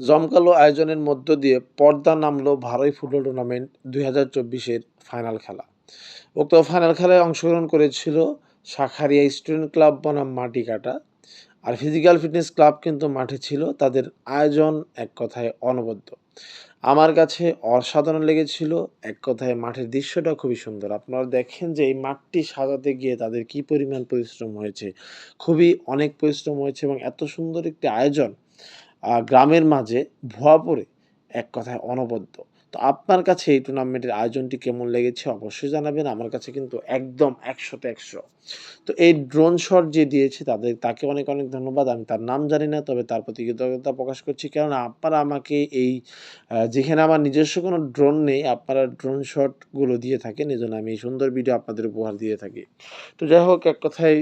জমকালো আয়োজনের মধ্য দিয়ে পর্দা নামলো ভারই ফুটবল টুর্নামেন্ট দুই হাজার চব্বিশের ফাইনাল খেলা। উক্ত ফাইনাল খেলায় অংশগ্রহণ করেছিল শাখারিয়া স্টুডেন্ট ক্লাব বনাম মাটি কাটা আর ফিজিক্যাল ফিটনেস ক্লাব কিন্তু মাঠে ছিল তাদের আয়োজন এক কথায় অনবদ্য। আমার কাছে অসাধারণ লেগেছিল, এক কথায় মাঠের দৃশ্যটা খুবই সুন্দর। আপনারা দেখেন যে এই মাঠটি সাজাতে গিয়ে তাদের কি পরিমাণ পরিশ্রম হয়েছে, খুবই অনেক পরিশ্রম হয়েছে এবং এত সুন্দর একটি আয়োজন গ্রামের মাঝে ভুয়াপুরে এক কথায় অনবদ্য। তো আপনার কাছে এই টুর্নামেন্টের আয়োজনটি কেমন লেগেছে অবশ্যই জানাবেন, আমার কাছে কিন্তু একদম একশোতে একশো। তো এই ড্রোন শট যে দিয়েছে তাদের, তাকে অনেক অনেক ধন্যবাদ, আমি তার নাম জানি না, তবে তার প্রতি কৃতজ্ঞতা প্রকাশ করছি। কেননা আপনারা আমাকে এই যেখানে আমার নিজস্ব কোনো ড্রোন নেই, আপনারা ড্রোন শটগুলো দিয়ে থাকেন এই জন্য আমি এই সুন্দর ভিডিও আপনাদের উপহার দিয়ে থাকি। তো যাই হোক, এক কথায়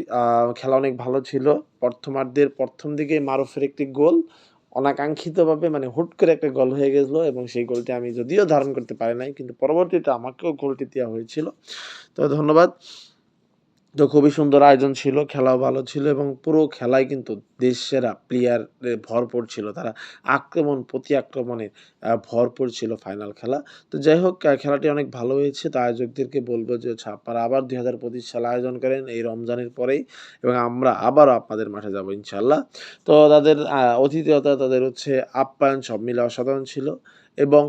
খেলা অনেক ভালো ছিল। প্রথমার্ধের প্রথম দিকে মারুফের একটি গোল অনাকাঙ্ক্ষিতভাবে মানে হুট করে একটা গোল হয়ে গেছিল এবং সেই গোলটি আমি যদিও ধারণ করতে পারি নাই, কিন্তু পরবর্তীতে আমাকেও গোলটি দেওয়া হয়েছিল। তো ধন্যবাদ। তো খুবই সুন্দর আয়োজন ছিল, খেলাও ভালো ছিল এবং পুরো খেলায় কিন্তু দেশ সেরা প্লেয়ারে ভরপুর ছিল। তারা আক্রমণ, প্রতি আক্রমণে ভরপুর ছিল ফাইনাল খেলা। তো যাই হোক খেলাটি অনেক ভালো হয়েছে। তো আয়োজকদেরকে বলব যে হচ্ছে আপনারা আবার দুই হাজার পঁচিশ সালে আয়োজন করেন এই রমজানের পরেই এবং আমরা আবারও আপনাদের মাঠে যাব ইনশাল্লাহ তো তাদের অতিথিয়তা তাদের হচ্ছে আপ্যায়ন সব মিলে অসাধারণ ছিল এবং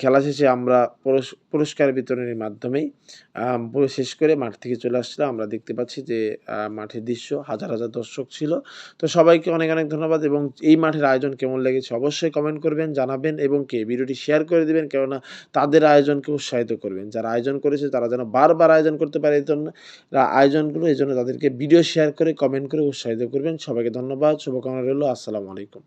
খেলা শেষে আমরা পুরস্কার বিতরণের মাধ্যমেই শেষ করে মাঠ থেকে চলে আসছিলাম। আমরা দেখতে পাচ্ছি যে মাঠের দৃশ্য হাজার হাজার দর্শক ছিল। তো সবাইকে অনেক অনেক ধন্যবাদ এবং এই মাঠের আয়োজন কেমন লেগেছে অবশ্যই কমেন্ট করবেন, জানাবেন এবং কে? ভিডিওটি শেয়ার করে দিবেন কেননা তাদের আয়োজনকে উৎসাহিত করবেন। যারা আয়োজন করেছে তারা যেন বারবার আয়োজন করতে পারে এই জন্য আয়োজনগুলো এই জন্য তাদেরকে ভিডিও শেয়ার করে কমেন্ট করে উৎসাহিত করবেন। সবাইকে ধন্যবাদ, শুভকামনা রইল, আসসালামু আলাইকুম।